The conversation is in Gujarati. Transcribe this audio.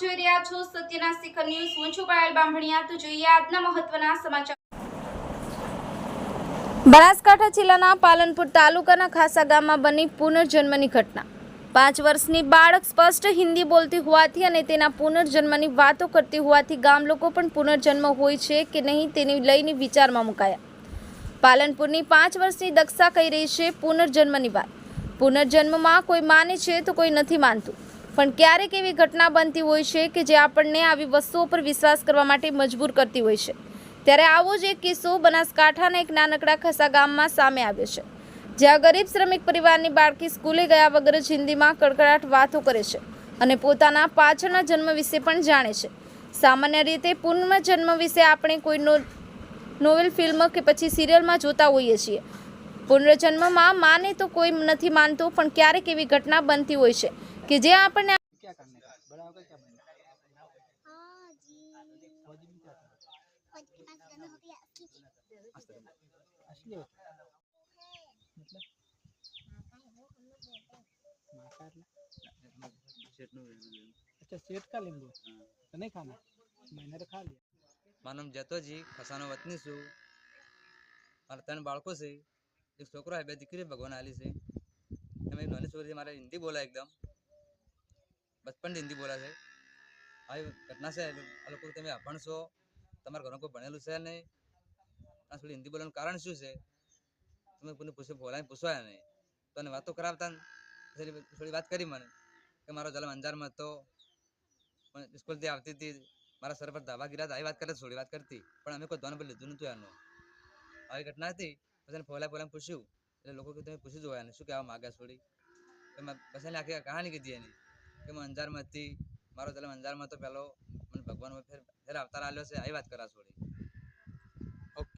આપના શિખર ન્યૂઝ, હું છું પાયલ બામભણિયા તો જોઈએ આજના મહત્વના સમાચાર. બનાસકાંઠા જિલ્લાના પાલનપુર તાલુકાના ખાસા ગામમાં બની પુનર્જન્મની ઘટના. પાંચ વર્ષની બાળક સ્પષ્ટ હિન્દી બોલતી હોવાથી અને તેના પુનર્જન્મની વાતો કરતી હોવાથી ગામ લોકો પણ પુનર્જન્મ હોય છે કે નહીં તેને લઈને વિચારમાં મુકાયા. પાલનપુરની પાંચ વર્ષની દક્ષા કહી રહી છે પુનર્જન્મની વાત. પુનર્જન્મમાં કોઈ માને છે તો કોઈ નથી માનતું. પણ ક્યારેક એવી ઘટના બનતી હોય છે કે જે આપણને આવી વસ્તુઓ પર વિશ્વાસ કરવા માટે મજબૂર કરતી હોય છે. ત્યારે આવો જ એક કિસ્સો બનાસકાંઠાના એક નાનકડા ખસા ગામમાં સામે આવ્યો છે, જ્યાં ગરીબ શ્રમિક પરિવારની બાળકી સ્કૂલે ગયા વગર જ હિન્દીમાં કડકડાટ વાતો કરે છે અને પોતાના પાછળના જન્મ વિશે પણ જાણે છે. સામાન્ય રીતે પુનર્જન્મ વિશે આપણે કોઈ નોવેલ ફિલ્મ કે પછી સિરિયલમાં જોતા હોઈએ છીએ. પુનર્જન્મમાં માને તો કોઈ નથી માનતો, પણ ક્યારેક એવી ઘટના બનતી હોય છે કે જે આપણને असली असली होता है मतलब माकार ला अच्छा सेठ का लेंगे तो नहीं खाना मैंने तो खा लिया મારું નામ જતોજી ખસાનો વતની છું મારા ત્રણ બાળકો છે એક છોકરો છે બે દીકરી ભગવાન આલી છે એમાં એક નાની છોકરી છે મારે હિન્દી બોલાય એકદમ બચપનથી હિન્દી બોલા છે આવી ઘટના છે આ લોકો તમે અભણ છો તમારા ઘરમાં કોઈ ભણેલું છે નહીં? આ હિન્દી બોલવાનું કારણ શું છે? તમે કોઈને પૂછે બોલાય પૂછવાય નહીં. તો એને વાતો કરાવતા થોડી વાત કરી મને કે મારો જલમ અંજારમાં હતો. પણ સ્કૂલથી આવતી હતી. મારા સર પર ધાબા ગીરા આવી વાત કરે થોડી વાત કરતી. પણ અમે કોઈ ધોન પર લીધું નહોતું એનું. આવી ઘટના હતી. પછી એને ફોલા ફોલા પૂછ્યું. એટલે લોકો કે તમે પૂછી જોયા શું કહેવા માગ્યા એમાં પછી આખી કહાની કીધી એની. કે હું અંજારમાં હતી. મારો જલમ અંજારમાં હતો પહેલો. ભગવાન ફેર ફેર અવતાર આલ્યો છે આવી વાત કરા થોડી